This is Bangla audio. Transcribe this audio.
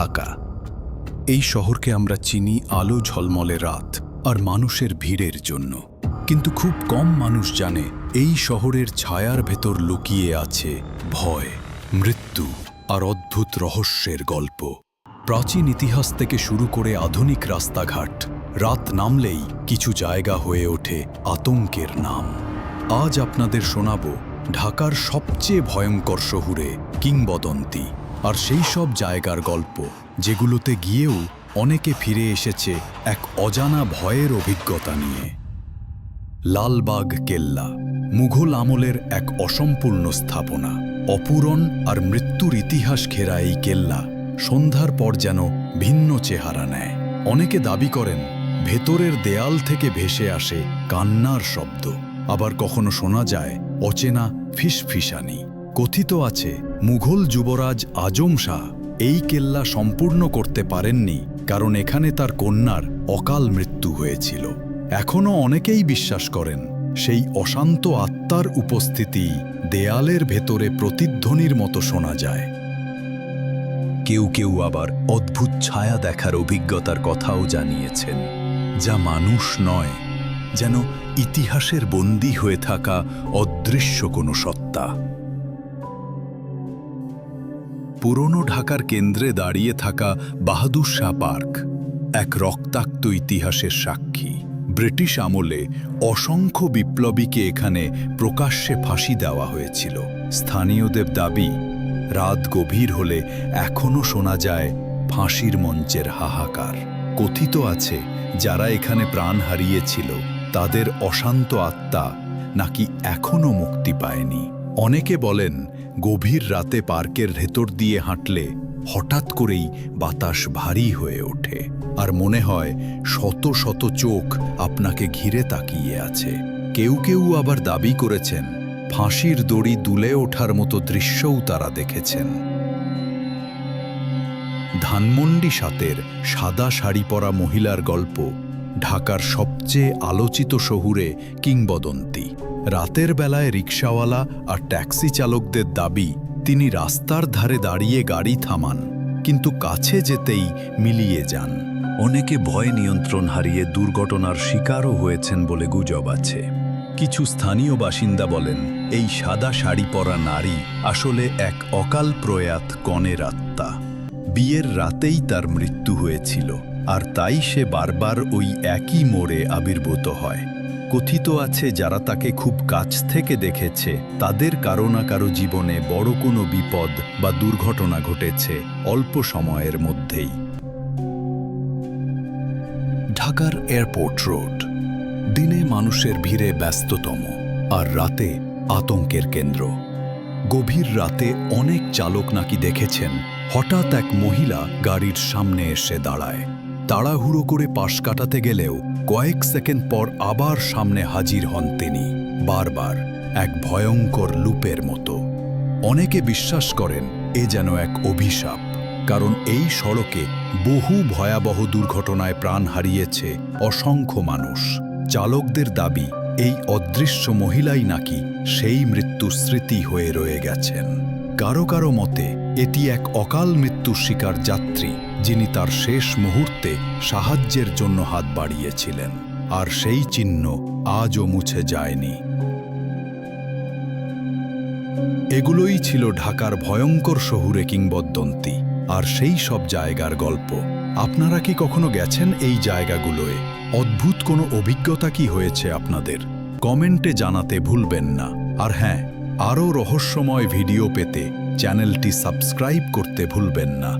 ঢাকা। এই শহরকে আমরা চিনি আলো ঝলমলে রাত আর মানুষের ভিড়ের জন্য। কিন্তু খুব কম মানুষ জানে এই শহরের ছায়ার ভেতর লুকিয়ে আছে ভয়, মৃত্যু আর অদ্ভুত রহস্যের গল্প। প্রাচীন ইতিহাস থেকে শুরু করে আধুনিক রাস্তাঘাট, রাত নামলেই কিছু জায়গা হয়ে ওঠে আতঙ্কের নাম। আজ আপনাদের শোনাব ঢাকার সবচেয়ে ভয়ঙ্কর শহুরে কিংবদন্তি। আর সেই সব জায়গার গল্প, যেগুলোতে গিয়েও অনেকে ফিরে এসেছে এক অজানা ভয়ের অভিজ্ঞতা নিয়ে। লালবাগ কেল্লা, মুঘল আমলের এক অসম্পূর্ণ স্থাপনা, অপূরণ আর মৃত্যুর ইতিহাস ঘেরা এই কেল্লা, সন্ধ্যার পর যেন ভিন্ন চেহারা নেয়। অনেকে দাবি করেন, ভেতরের দেয়াল থেকে ভেসে আসে কান্নার শব্দ। আবার কখনো শোনা যায়, অচেনা ফিসফিসানি। কথিত আছে মুঘল যুবরাজ আজম শাহ এই কেল্লা সম্পূর্ণ করতে পারেননি, কারণ এখানে তার কন্যার অকাল মৃত্যু হয়েছিল। এখনও অনেকেই বিশ্বাস করেন, সেই অশান্ত আত্মার উপস্থিতি দেয়ালের ভেতরে প্রতিধ্বনির মতো শোনা যায়। কেউ কেউ আবার অদ্ভুত ছায়া দেখার অভিজ্ঞতার কথাও জানিয়েছেন, যা মানুষ নয়, যেন ইতিহাসের বন্দী হয়ে থাকা অদৃশ্য কোনো সত্তা। পুরনো ঢাকার কেন্দ্রে দাঁড়িয়ে থাকা বাহাদুর শাহ পার্ক, এক রক্তাক্ত ইতিহাসের সাক্ষী। ব্রিটিশ আমলে অসংখ্য বিপ্লবীকে এখানে প্রকাশ্যে ফাঁসি দেওয়া হয়েছিল। স্থানীয়দের দাবি, রাত গভীর হলে এখনও শোনা যায় ফাঁসির মঞ্চের হাহাকার। কথিত আছে, যারা এখানে প্রাণ হারিয়েছিল, তাদের অশান্ত আত্মা নাকি এখনও মুক্তি পায়নি। অনেকে বলেন, গভীর রাতে পার্কের ভেতর দিয়ে হাঁটলে হঠাৎ করেই বাতাস ভারী হয়ে ওঠে। আর মনে হয়, শত শত চোখ আপনাকে ঘিরে তাকিয়ে আছে। কেউ কেউ আবার দাবি করেছেন, ফাঁসির দড়ি দুলে ওঠার মতো দৃশ্যও তারা দেখেছেন। ধানমন্ডি সাতের সাদা শাড়ি পরা মহিলার গল্প ঢাকার সবচেয়ে আলোচিত শহুরে কিংবদন্তি। রাতের বেলায় রিকশাওয়ালা আর ট্যাক্সি চালকদের দাবি, তিনি রাস্তার ধারে দাঁড়িয়ে গাড়ি থামান, কিন্তু কাছে যেতেই মিলিয়ে যান। অনেকে ভয় নিয়ন্ত্রণ হারিয়ে দুর্ঘটনার শিকারও হয়েছেন বলে গুজব আছে। কিছু স্থানীয় বাসিন্দা বলেন, এই সাদা শাড়ি পরা নারী আসলে এক অকাল প্রয়াত কনের আত্মা। বিয়ের রাতেই তার মৃত্যু হয়েছিল। আর তাই সে বারবার ওই একই মোড়ে আবির্ভূত হয়। কথিত আছে, যারা তাকে খুব কাছ থেকে দেখেছে, তাদের কারও না কারও জীবনে বড় কোনো বিপদ বা দুর্ঘটনা ঘটেছে অল্প সময়ের মধ্যেই। ঢাকার এয়ারপোর্ট রোড। দিনে মানুষের ভিড়ে ব্যস্ততম আর রাতে আতঙ্কের কেন্দ্র। গভীর রাতে অনেক চালক নাকি দেখেছেন, হঠাৎ এক মহিলা গাড়ির সামনে এসে দাঁড়ায়। তাড়াহুড়ো করে পাশ কাটাতে গেলেও কয়েক সেকেন্ড পর আবার সামনে হাজির হন তিনি, বারবার, এক ভয়ঙ্কর লুপের মতো। অনেকে বিশ্বাস করেন এ যেন এক অভিশাপ, কারণ এই সড়কে বহু ভয়াবহ দুর্ঘটনায় প্রাণ হারিয়েছে অসংখ্য মানুষ। চালকদের দাবি, এই অদৃশ্য মহিলাই নাকি সেই মৃত্যুর স্মৃতি হয়ে রয়ে গেছেন। কারও কারও মতে, এটি এক অকাল মৃত্যুর শিকার যাত্রী, যিনি তার শেষ মুহূর্তে সাহায্যের জন্য হাত বাড়িয়েছিলেন। আর সেই চিহ্ন আজও মুছে যায়নি। এগুলোই ছিল ঢাকার ভয়ঙ্কর শহুরে কিংবদন্তি। আর সেই সব জায়গার গল্প। আপনারা কি কখনো গেছেন এই জায়গাগুলোয়? অদ্ভুত কোনো অভিজ্ঞতা কি হয়েছে আপনাদের? কমেন্টে জানাতে ভুলবেন না। আর হ্যাঁ আরও রহস্যময় ভিডিও পেতে চ্যানেলটি সাবস্ক্রাইব করতে ভুলবেন না।